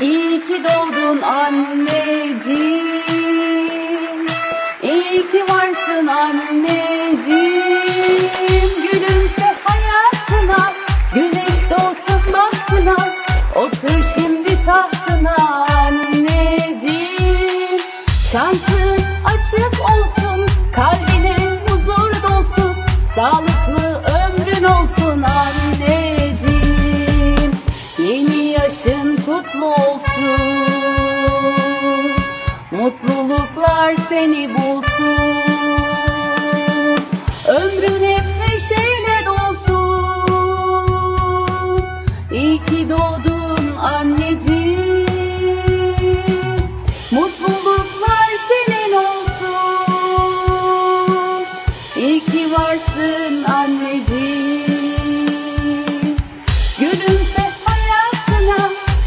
İyi ki doğdun anneciğim. İyi ki varsın anneciğim. Gülümse hayatına, güneş doğsun bahtına. Otur şimdi tahtına anneciğim. Şansın açık olsun, kalbine huzur dolsun. Sağlıklı kutlu olsun. Mutluluklar seni bulsun. Ömrün hep neşeyle dolsun. İyi ki doğdun anneciğim. Mutluluklar senin olsun. İyi ki varsın anne.